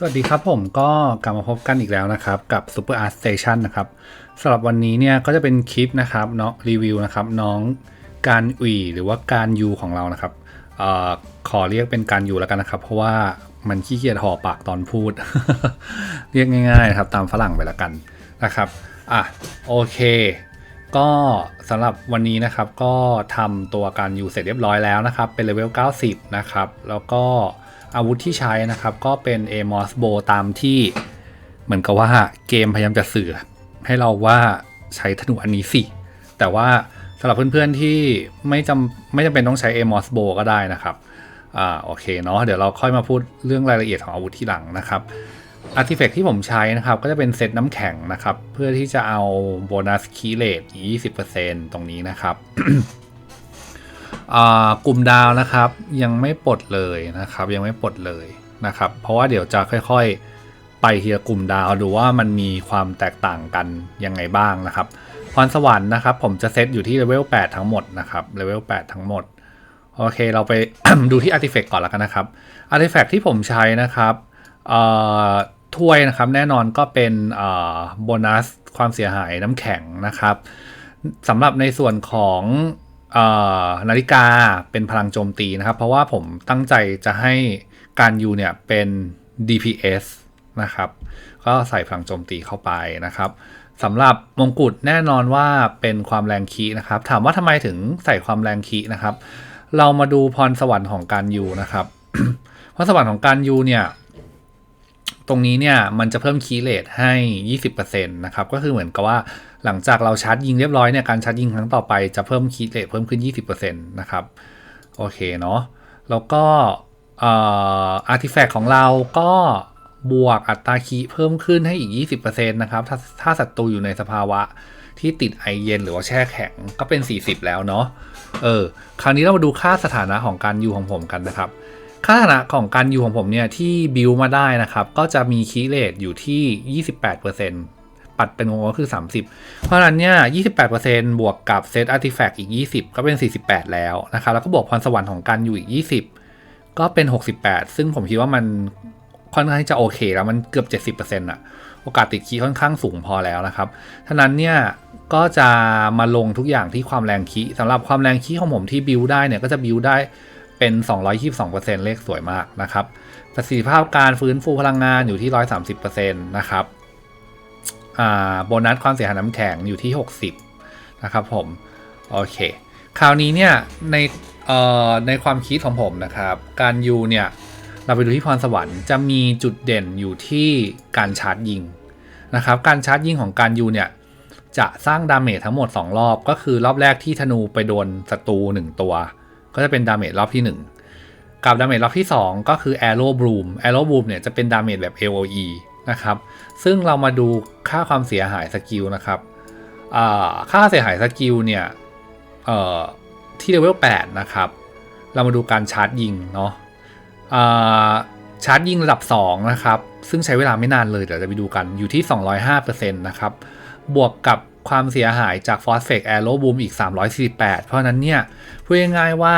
สวัสดีครับผมก็กลับมาพบกันอีกแล้วนะครับ กับ Super Art Station นะครับสำหรับวันนี้เนี่ยก็จะเป็นคลิปนะครับเนาะรีวิวนะครับน้องการอุยหรือว่าการยูของเรานะครับออขอเรียกเป็นการยูแล้วกันนะครับ เพราะว่ามันขี้เกียจห่อปากตอนพูด เรียกง่ายๆครับตามฝรั่งไปแล้วกันนะครับอะโอเคก็สำหรับวันนี้นะครับก็ทำตัวการยูเสร็จเรียบร้อยแล้วนะครับ เป็นเลเวล 90 นะครับ แล้วก็ อาวุธที่ใช้นะครับ ก็เป็น a m o s Bow ตามที่เหมือนกับว่าเกมพยายามจะสื่อ ให้เราว่าใช้ธนูอันนี้สิ แต่ว่าสำหรับเพื่อนๆที่ไม่จำไม่จำเป็นต้องใช้ a m o s Bow ก็ได้นะครับอ่าโอเคเนาะเดี๋ยวเราค่อยมาพูดเรื่องรายละเอียดของอาวุธที่หลังนะครับอาร์ติแฟกที่ผมใช้นะครับ ก็จะเป็นเซตน้ำแข็งนะครับ เพื่อที่จะเอาโบนัสคีเลต20%ตรงนี้นะครับ กลุ่มดาวนะครับยังไม่ปลดเลยนะครับ ยังไม่ปลดเลยนะครับ เพราะว่าเดี๋ยวจะค่อยๆ ไปเทีละกลุ่มดาวดูว่ามันมีความแตกต่างกันยังไงบ้างนะครับพรสวรรค์นะครับ ผมจะเซตอยู่ที่เลเวล8ทั้งหมดนะครับเลเวล8ทั้งหมดโอเค เราไปดูที่อาร์ติแฟกต์ก่อนแล้วกันนะครับอาร์ติแฟกต์ที่ผมใช้นะครับถ้วยนะครับแน่นอนก็เป็นโบนัสความเสียหายน้ำแข็งนะครับสำหรับในส่วนของ นาฬิกาเป็นพลังโจมตีนะครับ เพราะว่าผมตั้งใจจะให้การยูเนี่ยเป็น DPS นะครับก็ใส่พลังโจมตีเข้าไปนะครับสำหรับมงกุฎแน่นอนว่าเป็นความแรงคีนะครับ ถามว่าทำไมถึงใส่ความแรงคีนะครับ เรามาดูพรสวรรค์ของการยูนะครับพรสวรรค์ของการยูเนี่ย ตรงนี้เนี่ยมันจะเพิ่มคีย์เลทให้ 20%นะครับ ก็คือเหมือนกับว่าหลังจากเราชาร์จยิงเรียบร้อยเนี่ยการชาร์จยิงครั้งต่อไปจะเพิ่มคีย์เลทเพิ่มขึ้น 20%นะครับ โอเคเนาะ แล้วก็อาร์ติแฟกต์ของเราก็บวกอัตราคีย์เพิ่มขึ้นให้อีก 20%นะครับ ถ้าถ้าศัตรูอยู่ในสภาวะที่ติดไอเย็นหรือว่าแช่แข็งก็เป็น 40 แล้วเนาะ เออ คราวนี้เรามาดูค่าสถานะของการยูของผมกันนะครับ ค่าสถานะของการยูของผมเนี่ยที่บิวมาได้นะครับ ก็จะมีคีเลทอยู่ที่ 28%ปัดเป็นวงก็คือ 30 เพราะฉะนั้นเนี่ย 28%บวกกับเซตอาร์ติแฟกต์อีก 20 ก็เป็น 48 แล้วนะครับ แล้วก็บวกพรสวรรค์ของการยูอีก 20 ก็เป็น 68 ซึ่งผมคิดว่ามันค่อนข้างที่จะโอเคแล้วมันเกือบ 70%อะโอกาสติดคีค่อนข้างสูงพอแล้วนะครับท่านั้นเนี่ยก็จะมาลงทุกอย่างที่ความแรงคีสำหรับความแรงคีของผมที่บิวได้เนี่ยก็จะบิวได้ เป็น 222%เลขสวยมากนะครับ ประสิทธิภาพการฟื้นฟูพลังงานอยู่ที่ 130%นะครับอ่าโบนัสความเสียหายน้ำแข็งอยู่ที่ 60 นะครับผม โอเค คราวนี้เนี่ย ในเอ่อในความคิดของผมนะครับ การยูเนี่ย เราไปดูที่พรสวรรค์จะมีจุดเด่นอยู่ที่การชาร์จยิงนะครับ การชาร์จยิงของการยูเนี่ยจะสร้างดาเมจทั้งหมด 2 รอบ ก็คือรอบแรกที่ธนูไปโดนศัตรู1ตัว ก็จะเป็นดาเมจรอบที่ 1 กับดาเมจรอบที่ 2 ก็คือ Arrow Bloom Arrow Bloom เนี่ยจะเป็นดาเมจแบบ AOE นะครับ ซึ่งเรามาดูค่าความเสียหายสกิลนะครับค่าเสียหายสกิลเนี่ยที่เลเวล8นะครับ เรามาดูการชาร์จยิงเนาะชาร์จยิงระดับ 2 นะครับ ซึ่งใช้เวลาไม่นานเลย เดี๋ยวจะไปดูกันอยู่ที่ 205%นะครับ บวกกับ ความเสียหายจาก f o s f a c e Arrow Boom อีก 348 เพราะนั้นเนี่ยพูดง่ายๆว่า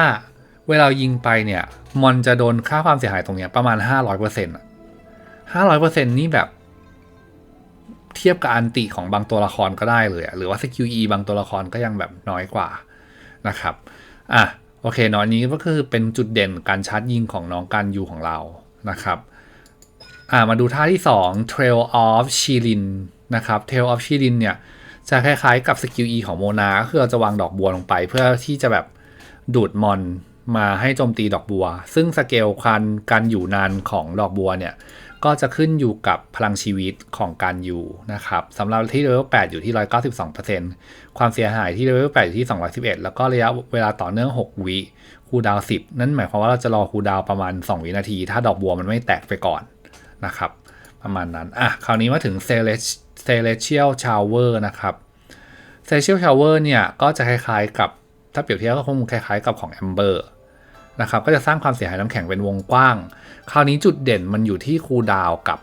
เวลายิงไปเนี่ยมอนจะโดนค่าความเสียหายตรงเนี้ยประมาณ 500% 500%นี่แบบ เทียบกับอันติของบางตัวละครก็ได้เลย หรือว่าสกิล E บางตัวละครก็ยังแบบน้อยกว่านะครับอะโอเคเนาะนี้ก็คือเป็นจุดเด่นการชาร์จยิงของน้องการยูของเรานะครับอ่ามาดูท่าที่ 2 Trail of Shilin นะครับ Trail of Shilin เนี่ย จะคล้ายๆกับสกิล E ของโมนาก็คือเราจะวางดอกบัวลงไป เพื่อที่จะแบบดูดมอนมาให้โจมตีดอกบัว ซึ่งสเกลการการอยู่นานของดอกบัวเนี่ย ก็จะขึ้นอยู่กับพลังชีวิตของการอยู่นะครับสำหรับที่เลเวล8อยู่ที่ 192%ความเสียหายที่เลเวล8อยู่ที่ 211 แล้วก็ระยะเวลาต่อเนื่อง 6 วิคูดาว10 นั่นหมายความว่าเราจะรอคูดาวประมาณ 2 วินาที ถ้าดอกบัวมันไม่แตกไปก่อนนะครับ ประมาณนั้น อะ คราวนี้มาถึง Celestial Shower นะครับ Celestial Shower เนี่ย ก็จะคล้ายๆกับ ถ้าเปรียบเทียบก็คงคล้ายๆกับของ Amber นะครับ ก็จะสร้างความเสียหายน้ำแข็งเป็นวงกว้าง คราวนี้จุดเด่นมันอยู่ที่คูลดาวกับ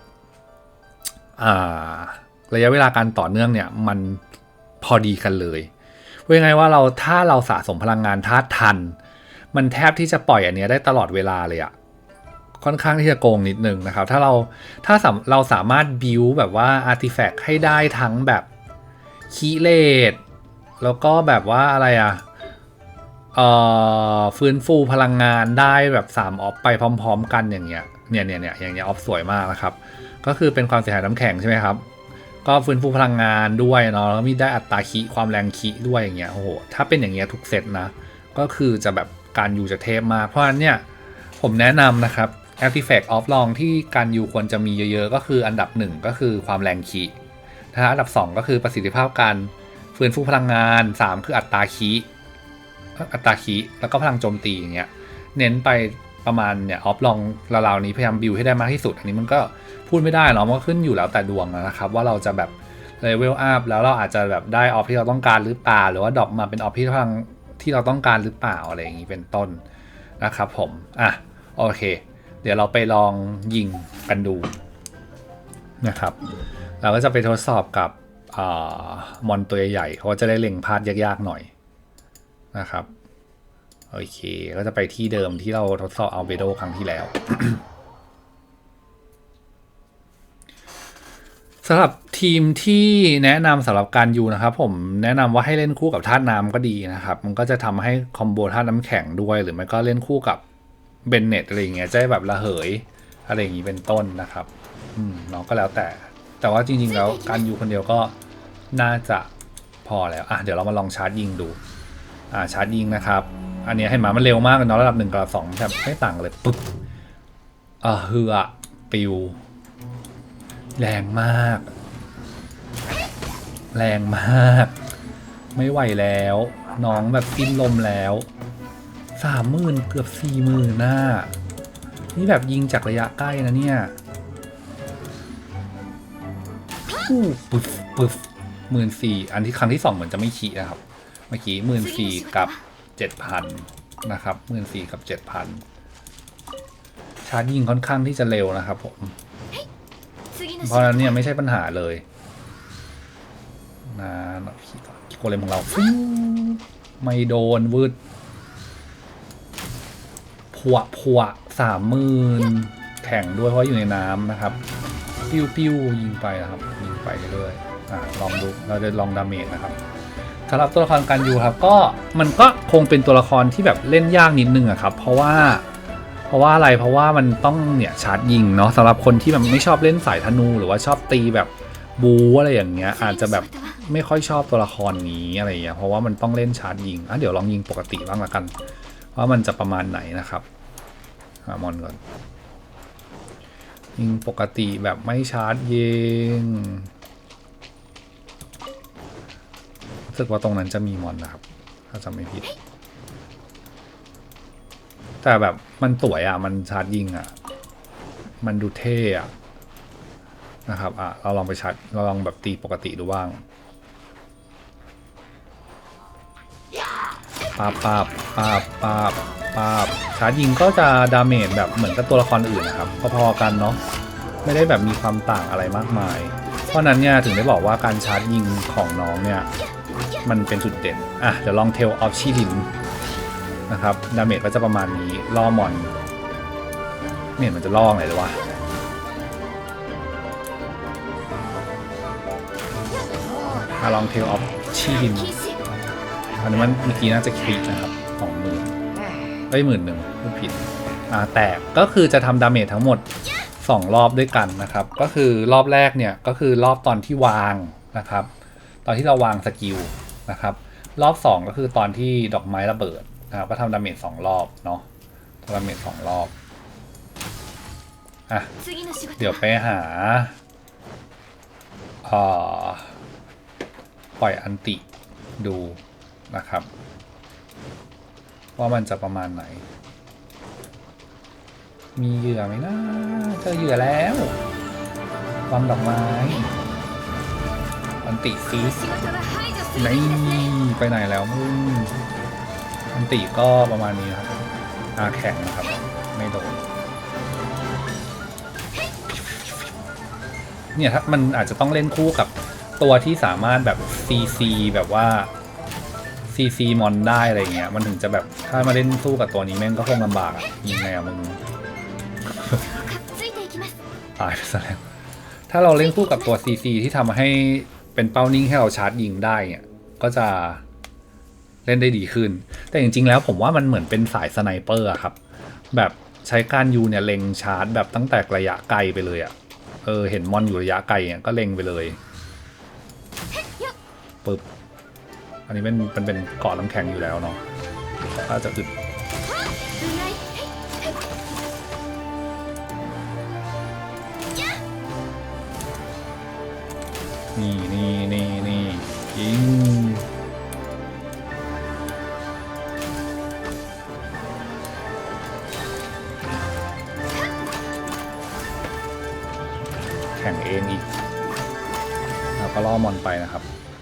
ระยะเวลาการต่อเนื่องเนี่ย มันพอดีกันเลยว่ายังไงว่าเราถ้าเราสะสมพลังงานธาตุทัน มันแทบที่จะปล่อยอันนี้ได้ตลอดเวลาเลยอะ ค่อนข้างที่จะโกงนิดนึงนะครับ ถ้าเราถ้าสำเราสามารถบิวแบบว่าอาร์ติแฟกต์ให้ได้ทั้งแบบคีเลตแล้วก็แบบว่าอะไรอะเอ่อฟื้นฟูพลังงานได้แบบ3ออฟไปพร้อม ๆ กันอย่างเงี้ยเนี่ยเนี่ยเนี่ยอย่างเงี้ยออฟสวยมากนะครับ ก็คือเป็นความเสียหายน้ำแข็งใช่ไหมครับ ก็ฟื้นฟูพลังงานด้วยเนาะแล้วมีได้อัตราคีความแรงคีด้วยอย่างเงี้ยโอ้โหถ้าเป็นอย่างเงี้ยทุกเซตนะ ก็คือจะแบบการยูจะเทพมากเพราะฉะนั้นเนี่ยผมแนะนำนะครับ Artifact of Long ที่การยูควรจะมีเยอะๆ ก็คืออันดับ 1 ก็คือความแรงคีนะฮะอันดับ 2 ก็คือประสิทธิภาพการฟื้นฟูพลังงาน 3 คืออัตราคีอัตราคีแล้วก็พลังโจมตีอย่างเงี้ยเน้นไปประมาณเนี่ยออฟลองราวๆนี้พยายามบิวให้ได้มากที่สุด อันนี้มันก็พูดไม่ได้เนาะมันก็ขึ้นอยู่แล้วแต่ดวงนะครับว่าเราจะแบบเลเวลอัพแล้วเราอาจจะแบบได้ออฟที่เราต้องการหรือเปล่า หรือว่าดรอปมาเป็นออฟที่พลังที่เราต้องการหรือเปล่าอะไรอย่างนี้เป็นต้นนะครับผมอะโอเค เดี๋ยวเราไปลองยิงกันดูนะครับ เราก็จะไปทดสอบกับอมอนตัวใหญ่ๆเขาก็จะได้เล็งพลาดยากๆหน่อยนะครับโอเคก็จะไปที่เดิมที่เราทดสอบอัลเบโดครั้งที่แล้วสำหรับทีมที่แนะนำสำหรับการยูนะครับ ผมแนะนำว่าให้เล่นคู่กับธาตุน้ำก็ดีนะครับ มันก็จะทำให้คอมโบธาตุน้ำแข็งด้วย หรือไม่ก็เล่นคู่กับ เบนเน็ตอะไรอย่างเงี้ยจะได้แบบระเหยอะไรอย่างงี้เป็นต้นนะครับ อืมเน้องก็แล้วแต่ แต่ว่าจริง ๆ แล้วการยูคนเดียวก็น่าจะพอแล้วอะเดี๋ยวเรามาลองชาร์จยิงดู อ่าชาร์จยิงนะครับ อันนี้ให้มามันเร็วมากเลยเนาะระดับหนึ่งกับระดับสองแบบไม่ต่างกันเลยปึ๊บอ่าเฮือปิว แรงมาก แรงมาก ไม่ไหวแล้ว น้องแบบสิ้นลมแล้ว สามหมื่นเกือบสี่หมื่นน่ะนี่แบบยิงจากระยะใกล้นะเนี่ยอู้ปึ๊บปึ๊บหมื่นสี่อันที่ครั้งที่สองเหมือนจะไม่ขี่นะครับ เมื่อกี้หมื่นสี่กับเจ็ดพันนะครับหมื่นสี่กับเจ็ดพันชาร์จยิงค่อนข้างที่จะเร็วนะครับผม เพราะนั้นเนี่ยไม่ใช่ปัญหาเลยนะโกเลมของเรา ไม่โดนวืด พวพวสามหมื่นแข่งด้วยเพราะอยู่ในน้ำนะครับ ปิ้วปิ้วยิงไปนะครับ ยิงไปเรื่อยๆอะลองดูเราจะลองดาเมจนะครับสำหรับตัวละครการยูครับก็มันก็คงเป็นตัวละครที่แบบเล่นยากนิดนึงอะครับ เพราะว่า เพราะว่าอะไรเพราะว่ามันต้องเนี่ยชาร์จยิงเนาะสำหรับคนที่แบบไม่ชอบเล่นสายธนูหรือว่าชอบตีแบบบูอะไรอย่างเงี้ย อาจจะแบบไม่ค่อยชอบตัวละครนี้อะไรอย่างเงี้ยเพราะว่ามันต้องเล่นชาร์จยิงอะเดี๋ยวลองยิงปกติบ้างละกัน ว่ามันจะประมาณไหนนะครับ หามอนก่อนยิงปกติแบบไม่ชาร์จยิงรู้สึกว่าตรงนั้นจะมีมอนนะครับ ถ้าจำไม่ผิด แต่แบบมันสวยอะ มันชาร์จยิงอะ มันดูเท่อะนะครับ อะ เราลองไปชาร์จเราลองแบบตีปกติดูบ้างปาบปาบปาบปาบ ปาบชาร์จยิงก็จะดาเมจแบบเหมือนกับตัวละครอื่นนะครับพอๆกันเนาะไม่ได้แบบมีความต่างอะไรมากมาย เพราะนั้นเนี่ยถึงได้บอกว่าการชาร์จยิงของน้องเนี่ยมันเป็นจุดเด่นอะเดี๋ยวลองเทลออฟชิลินนะครับดาเมจก็จะประมาณนี้ล่อมอนไม่เห็นมันจะล่อไงเลยวะมาลองเทลออฟชีลินอันนี้มันเมื่อกี้น่าจะคลิกนะครับสองหมื่น เอ้ยหมื่นหนึ่งพูดผิดอ่าแตกก็คือจะทำดาเมจทั้งหมด 2 รอบด้วยกันนะครับ ก็คือรอบแรกเนี่ยก็คือรอบตอนที่วางนะครับ ตอนที่เราวางสกิลนะครับ รอบ 2 ก็คือตอนที่ดอกไม้ระเบิดนะครับก็ทำดาเมจสองรอบเนาะทำดาเมจสองรอบอะเดี๋ยวไปหาอ่อปล่อยอันติดูนะครับ ว่ามันจะประมาณไหน มีเหยื่อไหมนะเจอเหยื่อแล้ววางดอกไม้อันติฟีสนี่ไปไหนแล้วมึงอันติก็ประมาณนี้ครับอาแข็งนะครับ ไม่โดนเนี่ยถ้ามันอาจจะต้องเล่นคู่กับตัวที่สามารถแบบ CC แบบว่า ซีซีมอนได้อะไรเงี้ย มันถึงจะแบบถ้ามาเล่นสู้กับตัวนี้แม่งก็คงลำบากอะยิงแนวมึงตายไปซะแล้วถ้าเราเล่นคู่กับตัวซีซีที่ทำให้เป็นเป้านิ่งให้เราชาร์จยิงได้เนี่ยก็จะเล่นได้ดีขึ้น แต่จริงๆแล้วผมว่ามันเหมือนเป็นสายสไนเปอร์ครับ แบบใช้การยูเนี่ยเล็งชาร์จแบบตั้งแต่ระยะไกลไปเลยอะะเออเห็นมอนอยู่ระยะไกลเนี่ยก็เล็งไปเลย อันนี้มันมันเป็นเกาะน้ำแข็งอยู่แล้วเนาะถ้าจะอึดนี่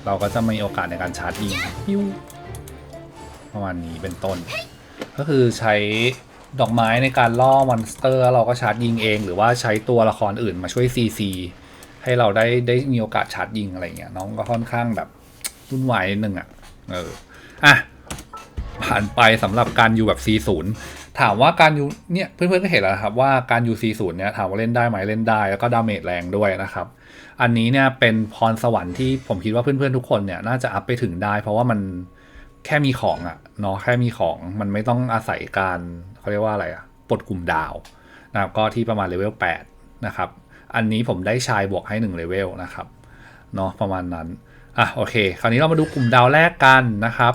เราก็จะมีโอกาสในการชาร์จยิงฮิวประมาณนี้เป็นต้น ก็คือใช้ดอกไม้ในการล่อมอนสเตอร์แล้วเราก็ชาร์จยิงเอง หรือว่าใช้ตัวละครอื่นมาช่วยซีซีให้เราได้ได้มีโอกาสชาร์จยิงอะไรเงี้ยน้องก็ค่อนข้างแบบวุ่นวายนิดนึงอะเอออะผ่านไปสำหรับการอยู่แบบ C0 ถามว่าการอยู่เนี่ยเพื่อนๆก็เห็นแล้วนะครับว่าการอยู่ C0 เนี่ยถามว่าเล่นได้ไหมเล่นได้แล้วก็ดาเมจแรงด้วยนะครับ อันนี้เนี่ยเป็นพรสวรรค์ที่ผมคิดว่าเพื่อนๆทุกคนเนี่ยน่าจะอัพไปถึงได้ เพราะว่ามันแค่มีของอะเนาะแค่มีของมันไม่ต้องอาศัยการเขาเรียกว่าอะไรอะปลดกลุ่มดาวนะครับก็ที่ประมาณเลเวล8นะครับอันนี้ผมได้ชายบวกให้1เลเวลนะครับเนาะประมาณนั้นอะโอเค คราวนี้เรามาดูกลุ่มดาวแรกกันนะครับ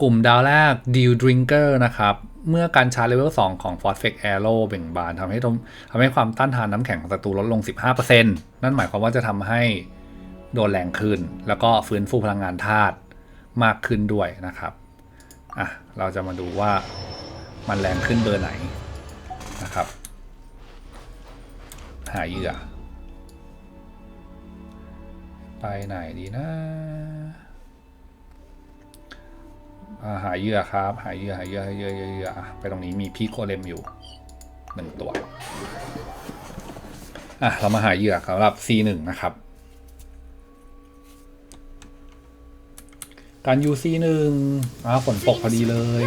กลุ่มดาวแรก Deal Drinker นะครับ เมื่อการชาร์จเลเวล2ของ Phosphate Arrow เบ่งบานทำให้ทำให้ความต้านทานน้ำแข็งของศัตรูลดลง 15%นั่นหมายความว่าจะทำให้โดนแรงขึ้น แล้วก็ฟื้นฟูพลังงานธาตุมากขึ้นด้วยนะครับอะเราจะมาดูว่ามันแรงขึ้นเบอร์ไหนนะครับ หาเหยื่อ ไปไหนดีนะ หาเหยื่อครับ หาเหยื่อหาเหยื่อหาเหยื่อเหยื่อเยืออะไปตรงนี้มีพีโคเลมอยู่หนึ่งตัวอะเรามาหาเหยื่อสำหรับ C1 นะครับ การ UC หนึ่งอ้าวฝนตกพอดีเลย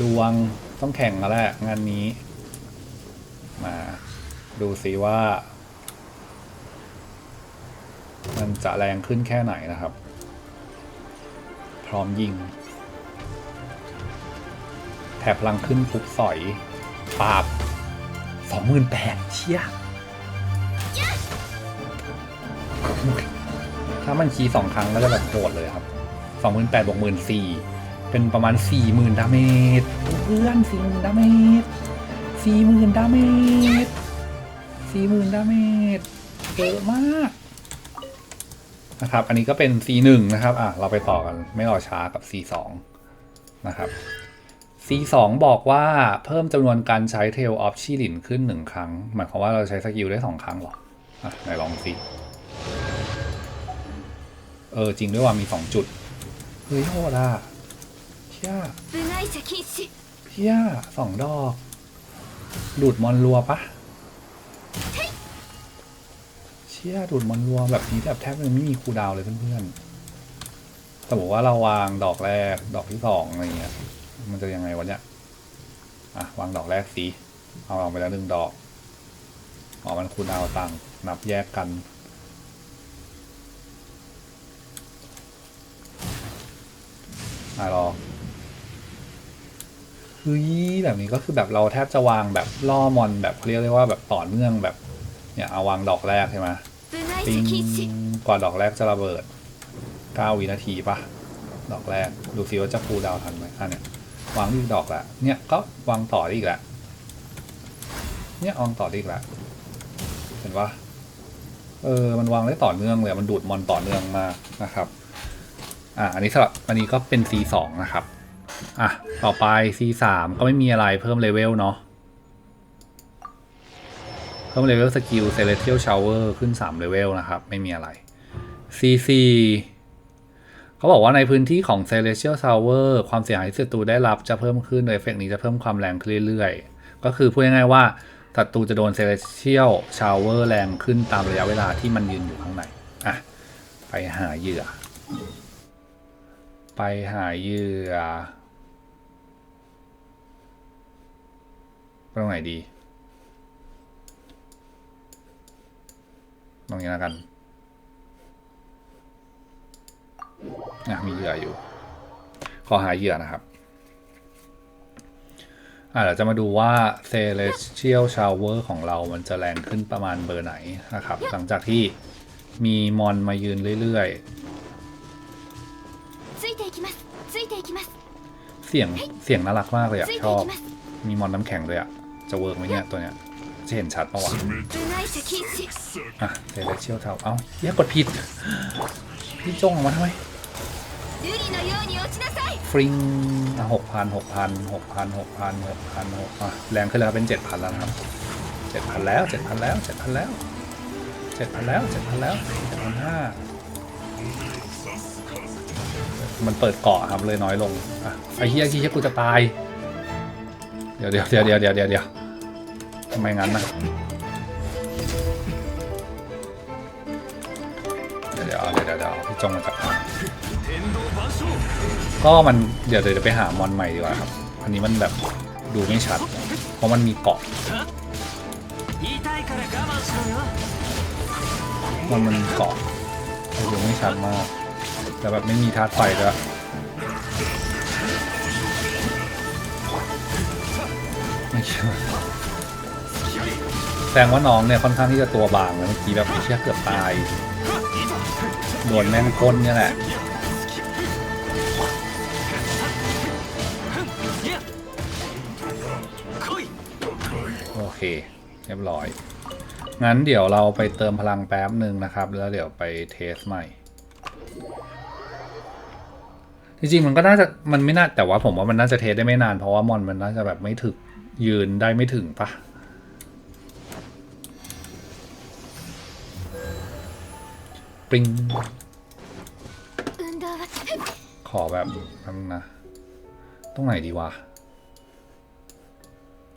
ดวงต้องแข่งแล้วแหละงานนี้ มาดูซิว่า มันจะแรงขึ้นแค่ไหนนะครับ พร้อมยิง ถบพลังขึ้นปุ๊บสอยปราบสองหมื่นแปดเชี่ยถ้ามันคีสองครั้งก็จะแบบโหดเลยครับสองหมื่นแปดบวกหมื่นสี่เป็นประมาณสี่หมื่นดาเมจเพื่อนสี่หมื่นดาเมจสี่หมื่นดาเมจสี่หมื่นดาเมจเยอะมากนะครับ อันนี้ก็เป็น C1 นะครับ อะ เราไปต่อกัน ไม่รอช้ากับ C2 นะครับ C2 บอกว่าเพิ่มจำนวนการใช้เทลออฟชิลินขึ้น 1 ครั้ง หมายความว่าเราใช้สกิลได้ 2 ครั้งหรออะไหนลองสิเออ จริงด้วยว่ามี 2 จุด เฮ้ยโหดอะเที่ยเที่ยสองดอกดูดมอนรัวปะเชี่ยดูดมอนรัวแบบนี้แบบแทบไม่มีคูดาวเลยเพื่อนๆแต่บอกว่าเราวางดอกแรกดอกที่สองอะไรเงี้ย มันจะยังไงวันเนี้ยอะวางดอกแรกสีเอาออกไปแล้วหนึ่งดอกออกมันคูณเอาต่างนับแยกกันอะรอเฮ้ยแบบนี้ก็คือแบบเราแทบจะวางแบบล่อมอนแบบเรียกได้ว่าแบบต่อเนื่องแบบเนี่ยเอาวางดอกแรกใช่ไหมปิงก่าดอกแรกจะระเบิด 9 วินาทีปะดอกแรก ดูซิว่าจะคูดาวทันไหมอะเนี้ย วางอีกดอกละเนี่ยก็วางต่อได้อีกล้วเนี่ยวางต่อได้อีกล้วเห็นปะเออมันวางได้ต่อเนื่องเลยอะมันดูดมอนต่อเนื่องมากนะครับอะอันนี้สำหรับอันนี้ก็เป็น C2 นะครับอะต่อไป C3 ก็ไม่มีอะไรเพิ่มเลเวลเนาะเพิ่มเลเวลสกิล Celestial Shower ขึ้น3เลเวลนะครับ ไม่มีอะไร C4 เขาบอกว่าในพื้นที่ของ Celestial Shower ความเสียหายที่ศัตรูได้รับจะเพิ่มขึ้นโดยเอฟเฟกต์นี้จะเพิ่มความแรงขึ้นเรื่อยๆ ก็คือพูดง่ายๆว่าศัตรูจะโดน Celestial Shower แรงขึ้นตามระยะเวลาที่มันยืนอยู่ข้างในอะไปหาเหยื่อ ไปหาเหยื่อตรงไหนดีตรงนี้แล้วกัน นะมีเหยื่ออยู่ ขอหาเหยื่อนะครับอ่าเราจะมาดูว่า Celestial Shower ของเรามันจะแรงขึ้นประมาณเบอร์ไหนนะครับ หลังจากที่มีมอนมายืนเรื่อยๆ เสียงเสียงน่ารักมากเลยอะชอบ มีมอนน้ำแข็งเลยอะจะเวิร์กไหมเนี่ยตัวเนี้ย จะเห็นชัดปะวะอะเซเลเชียล Shower เอ้าแยกกดผิด พี่จ้องมาทำไม ฟริงหกพันหกพันหกพันหกพันหกพันหกอะแรงขึ้นแล้วเป็นเจ็ดพันแล้วนะครับเจ็ดพันแล้วเจ็ดพันแล้วเจ็ดพันแล้วเจ็ดพันแล้วเจ็ดพันแล้วเจ็ดพันห้ามันเปิดเกาะครับเลยน้อยลงอะไอ้เฮียไอ้เฮียกูจะตาย เดี๋ยวเดี๋ยวเดี๋ยวเดี๋ยวเดี๋ยวเดี๋ยวเดี๋ยวทำไมงั้นนะเดี๋ยวเดี๋ยวเดี๋ยวเดี๋ยวพี่จงมาจับ ก็มันเดี๋ยวเดี๋ยวไปหามอนใหม่ดีกว่าครับ อันนี้มันแบบดูไม่ชัด เพราะมันมีเกาะมันมันเกาะดูไม่ชัดมาก แต่แบบไม่มีธาตุไฟด้วยไม่ใช่แสดงว่าน้องเนี่ยค่อนข้างที่จะตัวบางนะเมื่อกี้แบบเชี่ยเกือบตายโดนแม่งก้นเนี่ยแหละ เรียบร้อย งั้นเดี๋ยวเราไปเติมพลังแป๊บหนึ่งนะครับ แล้วเดี๋ยวไปเทสใหม่ จริงๆมันก็น่าจะมันไม่น่าแต่ว่าผมว่ามันน่าจะเทสได้ไม่นาน เพราะว่ามอนมันน่าจะแบบไม่ถึกยืนได้ไม่ถึงปะปริงขอแบบนันนะตรงไหนดีวะ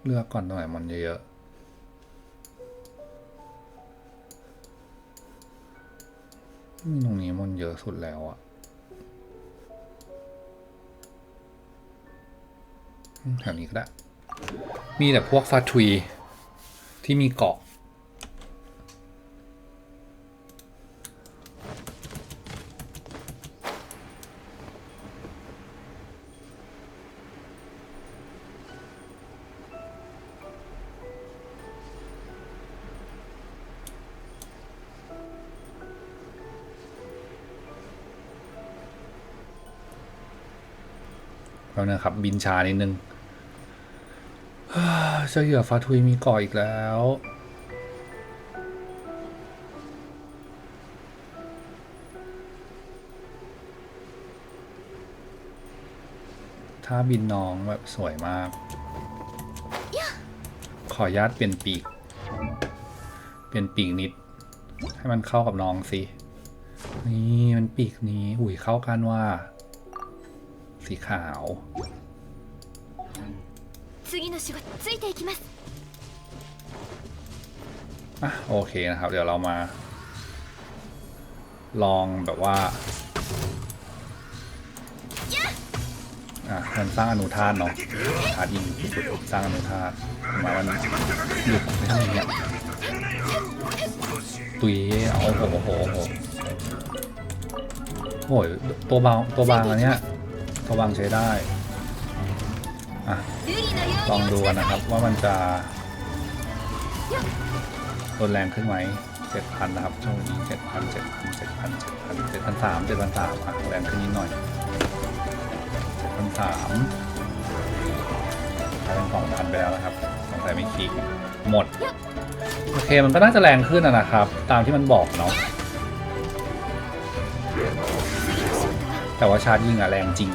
เลือกก่อนตรงไหนมอนเยอะ ตรงนี้มันเยอะสุดแล้วอะแถวนี้ก็ได้ มีแต่พวกฟาทุยที่มีเกาะ นะครับ บินชานิดนึงเจ้าเหยื่อฟาทุยมีก่ออีกแล้วถ้าบินน้องแบบสวยมาก ขอญาตเปลี่ยนปีก เปลี่ยนปีกนิด ให้มันเข้ากับน้องสิ นี่มันปีกนี้หุยเข้ากันว่า สีขาวอะโอเคนะครับ เดี๋ยวเรามา ลองแบบว่าอะมันสร้างอนุธาตเนาะธาตุยิงสุดสร้างอนุธาตมาวันหยุดไม่ทำเนี่ยตุยเอาโอ้โหโอ้โหโอ้โหตัวบางตัวบางอันเนี้ย ก็วางใช้ได้อะลองดูนะครับว่ามันจะลดแรงขึ้นไหมเจ็ดพันนะครับช่วงนี้เจ็ดพันเจ็ดพันเจ็ดพันเจ็ดพันเจ็ดพันสามเจ็ดพันสามอะแรงขึ้นนิดหน่อยเจ็ดพันสามเป็นสองพันไปแล้วนะครับสงสัยไม่คลิกหมด โอเคมันก็น่าจะแรงขึ้นนะครับ ตามที่มันบอกเนาะ แต่ว่าชาร์จยิงอะแรงจริง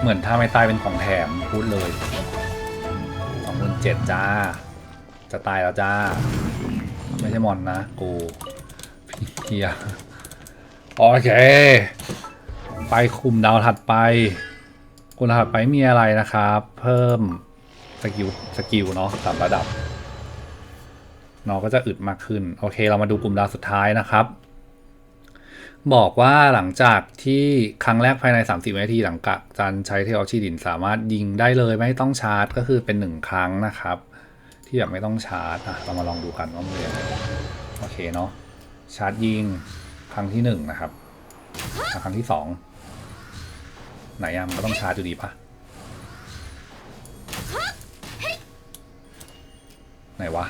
เหมือนถ้าไม่ตายเป็นของแถมพูดเลยสองหมื่นเจ็ดจ้า จะตายแล้วจ้า ไม่ใช่มอนนะ กูเฮียโอเค ไปคุมดาวถัดไปคุมดาวถัดไปมีอะไรนะครับ เพิ่มสกิลสกิลเนาะสามระดับน้องก็จะอึดมากขึ้น โอเค เรามาดูกลุ่มดาวสุดท้ายนะครับ บอกว่าหลังจากที่ครั้งแรกภายใน 30 วินาทีหลังจากการใช้เทลชีดินสามารถยิงได้เลยไม่ต้องชาร์จก็คือเป็นหนึ่งครั้งนะครับ ที่แบบไม่ต้องชาร์จอะเรามาลองดูกันว่ามันเป็นยังไงโอเคเนาะชาร์จยิงครั้งที่หนึ่งนะครับ ครั้งที่สองไหนอะมันก็ต้องชาร์จอยู่ดีปะไหนวะ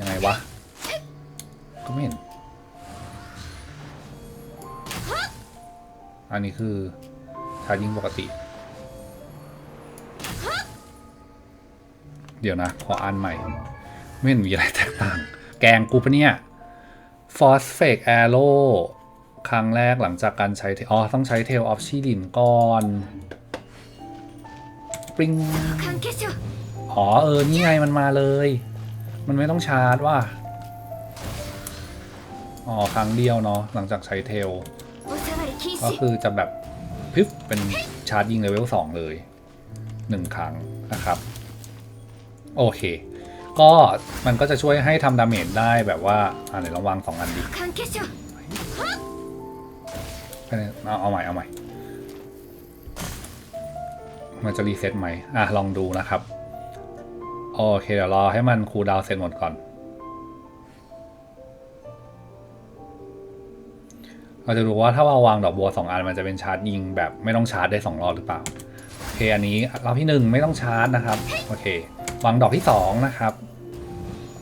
ยังไงวะก็ไม่เห็น อันนี้คือชาร์จยิงปกติ เดี๋ยวนะ ขออ่านใหม่ ไม่เห็นมีอะไรแตกต่าง แกงกูปะเนี่ยฟอสเฟกแอโรครั้งแรกหลังจากการใช้ อ๋อ ต้องใช้เทลออฟชีดินก่อนปริงอ๋อ เออ นี่ไงมันมาเลย มันไม่ต้องชาร์จว่ะอ๋อ ครั้งเดียวเนาะหลังจากใช้เทล ก็คือจะแบบพิบเป็นชาร์จยิงเลเวลสองเลยหนึ่งครั้งนะครับ โอเค ก็มันก็จะช่วยให้ทำดาเมจได้แบบว่าอ่าไหนลองวางสองอันดีเอาใหม่เอาใหม่มันจะรีเซ็ตไหมอะลองดูนะครับ โอเคเดี๋ยวรอให้มันคูลดาวเซ็ตหมดก่อน เราจะดูว่าถ้าเราวางดอกบัวสองอันมันจะเป็นชาร์จยิงแบบไม่ต้องชาร์จได้สองรอบหรือเปล่า โอเคอันนี้รอบที่หนึ่งไม่ต้องชาร์จนะครับ โอเควางดอกที่สองนะครับ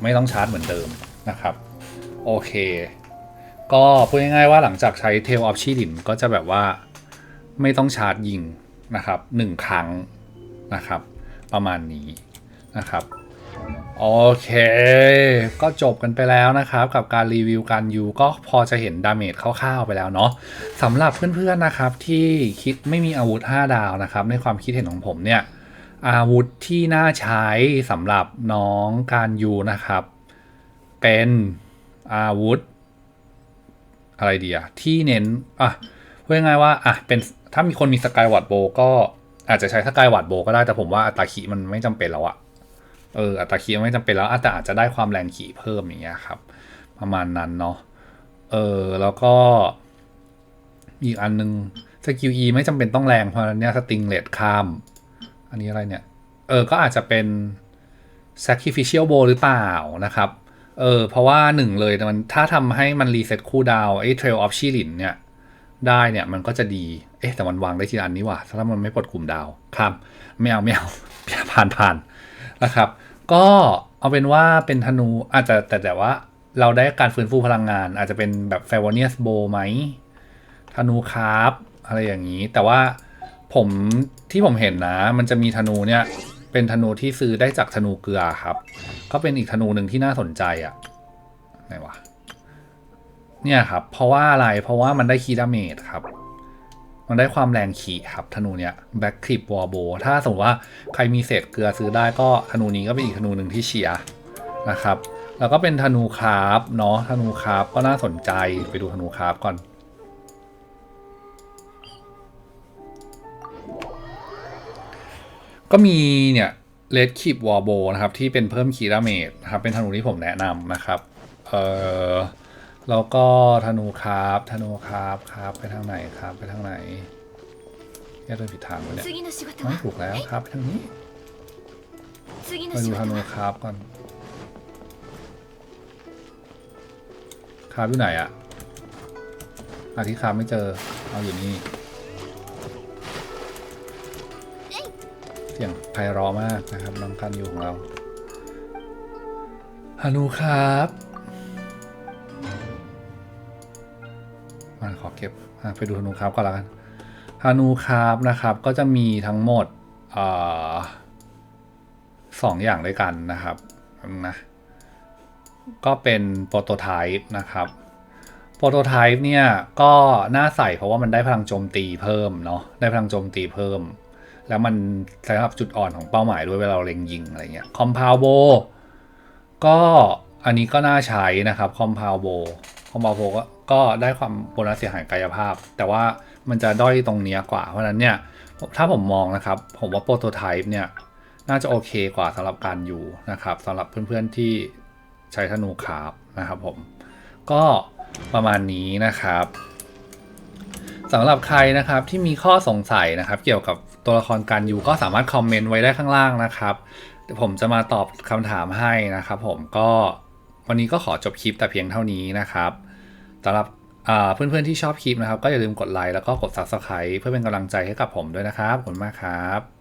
ไม่ต้องชาร์จเหมือนเดิมนะครับ โอเค ก็พูดง่ายๆว่าหลังจากใช้ Tail of ชีดินก็จะแบบว่าไม่ต้องชาร์จยิงนะครับหนึ่งครั้งนะครับ ประมาณนี้นะครับ โอเค ก็จบกันไปแล้วนะครับ กับการรีวิวการยูก็พอจะเห็นดาเมจคร่าวๆไปแล้วเนาะสำหรับเพื่อนๆนะครับที่คิดไม่มีอาวุธ 5 ดาวนะครับ ในความคิดเห็นของผมเนี่ย อาวุธที่น่าใช้สำหรับน้องการยูนะครับ เป็นอาวุธ อะไรดีอะที่เน้นอะพูดง่ายๆว่าอะเป็นถ้ามีคนมีสกายวัดโบก็อาจจะใช้สกายวัดโบก็ได้แต่ผมว่าอัตราขีมันไม่จำเป็นแล้วอะ เอออัตราขีมันไม่จำเป็นแล้วแต่อาจจะได้ความแรงขี่เพิ่มอย่างเงี้ยครับ ประมาณนั้นเนาะเออแล้วก็อีกอันนึงสกิล E ไม่จำเป็นต้องแรงเพราะฉะนั้นเนี่ยสติงเลดข้าม อันนี้อะไรเนี่ย เออก็อาจจะเป็น sacrificial bow หรือเปล่านะครับเออเพราะว่าหนึ่งเลยมันถ้าทำให้มันรีเซ็ตคู่ดาวไอ้ trail of ชิลินเนี่ยได้เนี่ยมันก็จะดี เอ๊ะแต่มันวางได้ทีละอันนี้ว่ะถ้ามันไม่ปลดกลุ่มดาวครับไม่เอาไม่เอาผ่านผ่าน นะครับ ก็เอาเป็นว่าเป็นธนูอาจจะแต่แต่ว่าเราได้การฟื้นฟูพลังงาน อาจจะเป็นแบบ f a v o n i u s bow ไหมธนูคราฟอะไรอย่างนี้ แต่ว่าผมที่ผมเห็นนะ มันจะมีธนูเนี่ย เป็นธนูที่ซื้อได้จากธนูเกลือครับ ก็เป็นอีกธนูหนึ่งที่น่าสนใจอะ่ะไหนวะเนี่ยครับ เพราะว่าอะไรเพราะว่ามันได้คีดาเมจครับ มันได้ความแรงขี่ครับธนูเนี่ยแบ็คคลิปวอร์โบถ้าสมมติว่าใครมีเศษเกลือซื้อได้ก็ธนูนี้ก็เป็นอีกธนูหนึ่งที่เชียร์นะครับ แล้วก็เป็นธนูคราฟเนาะธนูคราฟก็น่าสนใจไปดูธนูคราฟก่อนก็มีเนี่ยเลดคิปวอร์โบนะครับ ที่เป็นเพิ่มคีดาเมจนะครับ เป็นธนูที่ผมแนะนำนะครับ เอ่อ แล้วก็ธนูครับธนูครับครับไปทางไหนครับไปทางไหนแค่เดินผิดทางเลยเนี่ยไม่ถูกแล้วครับทางนี้ไปดูธนูครับก่อนครับอยู่ไหนอะอาที่ครับไม่เจอเอาอยู่นี่เสียงไพเราะมากนะครับน้องกันอยู่ของเราฮานูครับ เก็บไปดูฮานูครับก่อนละกันฮานูครับนะครับ ก็จะมีทั้งหมดอสองอย่างด้วยกันนะครับนะก็เป็นโปรโตไทป์นะครับโปรโตไทป์เนี่ยก็น่าใส่เพราะว่ามันได้พลังโจมตีเพิ่มเนาะได้พลังโจมตีเพิ่ม แล้วมันสำหรับจุดอ่อนของเป้าหมายด้วยเวลาเราเล็งยิงอะไรเงี้ยคอมพาวโบก็อันนี้ก็น่าใช้นะครับคอมพาวโบ คอมพาโบก็ก็ได้ความโบนัสเสียหายกายภาพ แต่ว่ามันจะด้อยตรงเนี้ยกว่า เพราะฉะนั้นเนี่ยถ้าผมมองนะครับ ผมว่าโปรโตไทป์เนี่ยน่าจะโอเคกว่าสำหรับการอยู่นะครับสำหรับเพื่อนๆที่ใช้ธนูคราฟนะครับผมก็ประมาณนี้นะครับสำหรับใครนะครับที่มีข้อสงสัยนะครับ เกี่ยวกับตัวละครการยูก็สามารถคอมเมนต์ไว้ได้ข้างล่างนะครับเดี๋ยวผมจะมาตอบคำถามให้นะครับผมก็ วันนี้ก็ขอจบคลิปแต่เพียงเท่านี้นะครับสำหรับเพื่อนๆที่ชอบคลิปนะครับ ก็อย่าลืมกดไลค์แล้วก็กด Subscribe เพื่อเป็นกำลังใจให้กับผมด้วยนะครับขอบคุณมากครับ